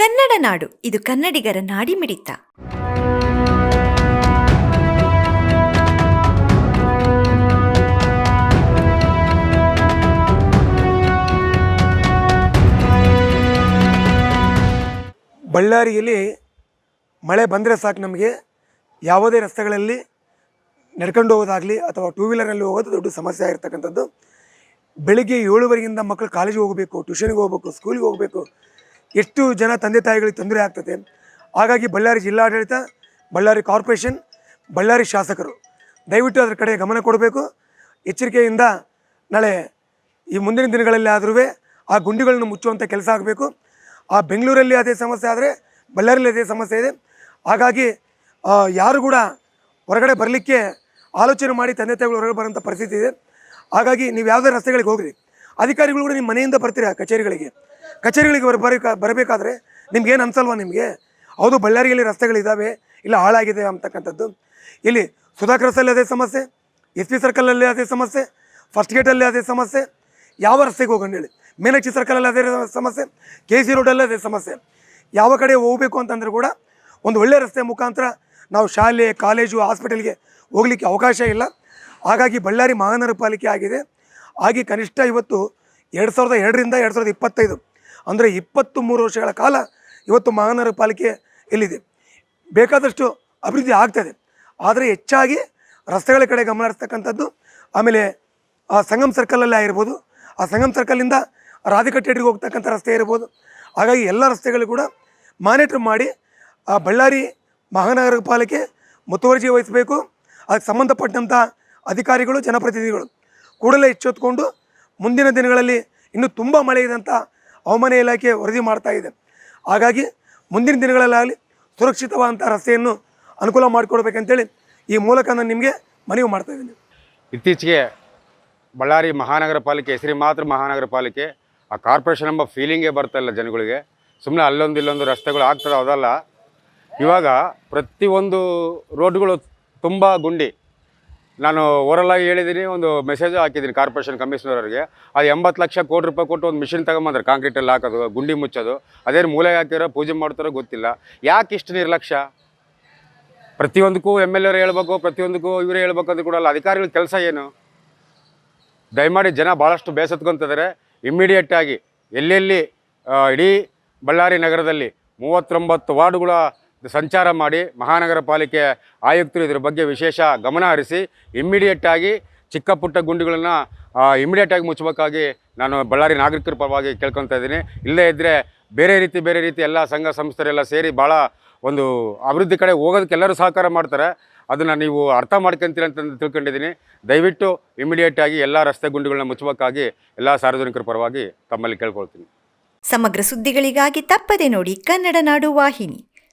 ಕನ್ನಡ ನಾಡು, ಇದು ಕನ್ನಡಿಗರ ನಾಡಿ ಮಿಡಿತ. ಬಳ್ಳಾರಿಯಲ್ಲಿ ಮಳೆ ಬಂದರೆ ಸಾಕು ನಮಗೆ. ಯಾವುದೇ ರಸ್ತೆಗಳಲ್ಲಿ ನಡ್ಕೊಂಡು ಹೋಗೋದಾಗಲಿ ಅಥವಾ ಟೂ ವೀಲರಲ್ಲಿ ಹೋಗೋದು ದೊಡ್ಡ ಸಮಸ್ಯೆ ಆಗಿರ್ತಕ್ಕಂಥದ್ದು. ಬೆಳಿಗ್ಗೆ ಏಳುವರೆಗಿಂದ ಮಕ್ಕಳು ಕಾಲೇಜಿಗೆ ಹೋಗಬೇಕು ಟ್ಯೂಷನ್ಗೆ ಹೋಗಬೇಕು ಸ್ಕೂಲಿಗೆ ಹೋಗಬೇಕು. ಎಷ್ಟು ಜನ ತಂದೆ ತಾಯಿಗಳಿಗೆ ತೊಂದರೆ ಆಗ್ತದೆ? ಹಾಗಾಗಿ ಬಳ್ಳಾರಿ ಜಿಲ್ಲಾಡಳಿತ, ಬಳ್ಳಾರಿ ಕಾರ್ಪೊರೇಷನ್, ಬಳ್ಳಾರಿ ಶಾಸಕರು, ದಯವಿಟ್ಟು ಅದರ ಕಡೆ ಗಮನ ಕೊಡಬೇಕು. ಎಚ್ಚರಿಕೆಯಿಂದ ನಾಳೆ ಈ ಮುಂದಿನ ದಿನಗಳಲ್ಲಿ ಆದರೂ ಆ ಗುಂಡಿಗಳನ್ನು ಮುಚ್ಚುವಂಥ ಕೆಲಸ ಆಗಬೇಕು. ಆ ಬೆಂಗಳೂರಲ್ಲಿ ಅದೇ ಸಮಸ್ಯೆ ಆದರೆ ಬಳ್ಳಾರಿಯಲ್ಲಿ ಅದೇ ಸಮಸ್ಯೆ ಇದೆ. ಹಾಗಾಗಿ ಯಾರು ಕೂಡ ಹೊರಗಡೆ ಬರಲಿಕ್ಕೆ ಆಲೋಚನೆ ಮಾಡಿ ತಂದೆ ತಾಯಿಗಳು ಹೊರಗಡೆ ಬರೋಂಥ ಪರಿಸ್ಥಿತಿ ಇದೆ. ಹಾಗಾಗಿ ನೀವು ಯಾವುದೇ ರಸ್ತೆಗಳಿಗೆ ಹೋಗ್ರಿ. ಅಧಿಕಾರಿಗಳು ಕೂಡ ನಿಮ್ಮ ಮನೆಯಿಂದ ಬರ್ತೀರಾ ಕಚೇರಿಗಳಿಗೆ? ಕಚೇರಿಗಳಿಗೆ ಬರ ಬರಬೇಕಾ ಬರಬೇಕಾದ್ರೆ ನಿಮ್ಗೇನು ಅನ್ಸಲ್ವಾ ನಿಮಗೆ? ಹೌದು, ಬಳ್ಳಾರಿಯಲ್ಲಿ ರಸ್ತೆಗಳಿದ್ದಾವೆ ಇಲ್ಲ ಹಾಳಾಗಿದೆ ಅಂತಕ್ಕಂಥದ್ದು. ಇಲ್ಲಿ ಸುಧಾಕರ್ ಅದೇ ಸಮಸ್ಯೆ, ಎಸ್ ಪಿ ಸರ್ಕಲಲ್ಲಿ ಅದೇ ಸಮಸ್ಯೆ, ಫಸ್ಟ್ ಗೇಟಲ್ಲಿ ಅದೇ ಸಮಸ್ಯೆ, ಯಾವ ರಸ್ತೆಗೆ ಹೋಗೋಣ ಹೇಳಿ? ಮೀನಾಕ್ಷಿ ಸರ್ಕಲಲ್ಲಿ ಅದೇ ಸಮಸ್ಯೆ, ಕೆ ಸಿ ರೋಡಲ್ಲಿ ಅದೇ ಸಮಸ್ಯೆ. ಯಾವ ಕಡೆ ಹೋಗಬೇಕು ಅಂತಂದ್ರೆ ಕೂಡ ಒಂದು ಒಳ್ಳೆಯ ರಸ್ತೆ ಮುಖಾಂತರ ನಾವು ಶಾಲೆ, ಕಾಲೇಜು, ಹಾಸ್ಪಿಟಲ್ಗೆ ಹೋಗಲಿಕ್ಕೆ ಅವಕಾಶ ಇಲ್ಲ. ಹಾಗಾಗಿ ಬಳ್ಳಾರಿ ಮಹಾನಗರ ಪಾಲಿಕೆ ಆಗಿದೆ. ಹಾಗೆ ಕನಿಷ್ಠ ಇವತ್ತು ಎರಡು ಸಾವಿರದ ಎರಡರಿಂದ ಎರಡು ಸಾವಿರದ ಇಪ್ಪತ್ತೈದು ಅಂದರೆ ಇಪ್ಪತ್ತು ಮೂರು ವರ್ಷಗಳ ಕಾಲ ಇವತ್ತು ಮಹಾನಗರ ಪಾಲಿಕೆ ಎಲ್ಲಿದೆ? ಬೇಕಾದಷ್ಟು ಅಭಿವೃದ್ಧಿ ಆಗ್ತದೆ ಆದರೆ ಹೆಚ್ಚಾಗಿ ರಸ್ತೆಗಳ ಕಡೆ ಗಮನ ಹರಿಸ್ತಕ್ಕಂಥದ್ದು ಆಮೇಲೆ ಆ ಸಂಗಮ್ ಸರ್ಕಲಲ್ಲೇ ಆಗಿರ್ಬೋದು. ಆ ಸಂಗಮ್ ಸರ್ಕಲಿಂದ ರಾಧಿಕಟ್ಟೆಡಿಗೆ ಹೋಗ್ತಕ್ಕಂಥ ರಸ್ತೆ ಇರ್ಬೋದು. ಹಾಗಾಗಿ ಎಲ್ಲ ರಸ್ತೆಗಳು ಕೂಡ ಮಾನಿಟ್ರ್ ಮಾಡಿ ಆ ಬಳ್ಳಾರಿ ಮಹಾನಗರ ಪಾಲಿಕೆ ಮುತುವರ್ಜಿ ವಹಿಸಬೇಕು. ಅದಕ್ಕೆ ಸಂಬಂಧಪಟ್ಟಂಥ ಅಧಿಕಾರಿಗಳು, ಜನಪ್ರತಿನಿಧಿಗಳು ಕೂಡಲೇ ಎಚ್ಚೆತ್ತುಕೊಂಡು ಮುಂದಿನ ದಿನಗಳಲ್ಲಿ ಇನ್ನೂ ತುಂಬ ಮಳೆ ಇದೆ ಹವಾಮಾನ ಇಲಾಖೆ ವರದಿ ಮಾಡ್ತಾ ಇದೆ. ಹಾಗಾಗಿ ಮುಂದಿನ ದಿನಗಳಲ್ಲಾಗಲಿ ಸುರಕ್ಷಿತವಾದಂಥ ರಸ್ತೆಯನ್ನು ಅನುಕೂಲ ಮಾಡಿಕೊಡ್ಬೇಕಂತೇಳಿ ಈ ಮೂಲಕ ನಾನು ನಿಮಗೆ ಮನವಿ ಮಾಡ್ತಾ ಇದ್ದೀನಿ. ಇತ್ತೀಚೆಗೆ ಬಳ್ಳಾರಿ ಮಹಾನಗರ ಪಾಲಿಕೆ, ಹೆಸರಿ ಮಾತ್ರ ಮಹಾನಗರ ಪಾಲಿಕೆ, ಆ ಕಾರ್ಪೊರೇಷನ್ ಎಂಬ ಫೀಲಿಂಗೇ ಬರ್ತಾ ಇಲ್ಲ ಜನಗಳಿಗೆ. ಸುಮ್ಮನೆ ಅಲ್ಲೊಂದು ಇಲ್ಲೊಂದು ರಸ್ತೆಗಳು ಆಗ್ತದೆ, ಅದಲ್ಲ. ಇವಾಗ ಪ್ರತಿಯೊಂದು ರೋಡ್ಗಳು ತುಂಬ ಗುಂಡಿ. ನಾನು ಓರಲ್ಲಾಗಿ ಹೇಳಿದ್ದೀನಿ ಒಂದು ಮೆಸೇಜ್ ಹಾಕಿದ್ದೀನಿ ಕಾರ್ಪೊರೇಷನ್ ಕಮಿಷನರ್ ಅವರಿಗೆ. ಅದು ಎಂಬತ್ತು ಲಕ್ಷ ಕೋಟಿ ರೂಪಾಯಿ ಕೊಟ್ಟು ಒಂದು ಮಿಷಿನ್ ತಗೊಂಬಂದ್ರೆ ಕಾಂಕ್ರೀಟಲ್ಲಿ ಹಾಕೋದು, ಗುಂಡಿ ಮುಚ್ಚೋದು. ಅದೇನು ಮೂಲೆಗೆ ಹಾಕಿರೋ, ಪೂಜೆ ಮಾಡ್ತಾರೋ ಗೊತ್ತಿಲ್ಲ. ಯಾಕೆ ಇಷ್ಟು ನಿರ್ಲಕ್ಷ್ಯ? ಪ್ರತಿಯೊಂದಕ್ಕೂ ಎಂ ಎಲ್ ಎರು ಹೇಳ್ಬೇಕು, ಪ್ರತಿಯೊಂದಕ್ಕೂ ಇವರೇ ಹೇಳ್ಬೇಕು ಅಂತ ಕೂಡ ಅಲ್ಲ. ಅಧಿಕಾರಿಗಳ ಕೆಲಸ ಏನು? ದಯಮಾಡಿ ಜನ ಭಾಳಷ್ಟು ಬೇಸತ್ಕೊಂತಿದ್ದಾರೆ ಇಮ್ಮಿಡಿಯೇಟಾಗಿ ಎಲ್ಲೆಲ್ಲಿ ಇಡೀ ಬಳ್ಳಾರಿ ನಗರದಲ್ಲಿ ಮೂವತ್ತೊಂಬತ್ತು ವಾರ್ಡುಗಳ ಸಂಚಾರ ಮಾಡಿ ಮಹಾನಗರ ಪಾಲಿಕೆ ಆಯುಕ್ತರು ಇದರ ಬಗ್ಗೆ ವಿಶೇಷ ಗಮನ ಹರಿಸಿ ಇಮ್ಮಿಡಿಯೇಟ್ ಆಗಿ ಚಿಕ್ಕ ಪುಟ್ಟ ಗುಂಡಿಗಳನ್ನು ಇಮ್ಮಿಡಿಯೇಟ್ ಆಗಿ ಮುಚ್ಚಬೇಕಾಗಿ ನಾನು ಬಳ್ಳಾರಿ ನಾಗರಿಕರ ಪರವಾಗಿ ಕೇಳ್ಕೊತಾ ಇದ್ದೀನಿ. ಇಲ್ಲದೇ ಇದ್ದರೆ ಬೇರೆ ರೀತಿ ಬೇರೆ ರೀತಿ ಎಲ್ಲ ಸಂಘ ಸಂಸ್ಥೆರೆಲ್ಲ ಸೇರಿ ಭಾಳ ಒಂದು ಅಭಿವೃದ್ಧಿ ಕಡೆ ಹೋಗೋದಕ್ಕೆ ಎಲ್ಲರೂ ಸಹಕಾರ ಮಾಡ್ತಾರೆ. ಅದನ್ನು ನೀವು ಅರ್ಥ ಮಾಡ್ಕೊಂತೀರಿ ಅಂತ ತಿಳ್ಕೊಂಡಿದ್ದೀನಿ. ದಯವಿಟ್ಟು ಇಮಿಡಿಯೇಟ್ ಆಗಿ ಎಲ್ಲ ರಸ್ತೆ ಗುಂಡಿಗಳನ್ನ ಮುಚ್ಚಬೇಕಾಗಿ ಎಲ್ಲ ಸಾರ್ವಜನಿಕರ ಪರವಾಗಿ ತಮ್ಮಲ್ಲಿ ಕೇಳ್ಕೊಳ್ತೀನಿ. ಸಮಗ್ರ ಸುದ್ದಿಗಳಿಗಾಗಿ ತಪ್ಪದೆ ನೋಡಿ ಕನ್ನಡ ನಾಡು ವಾಹಿನಿ.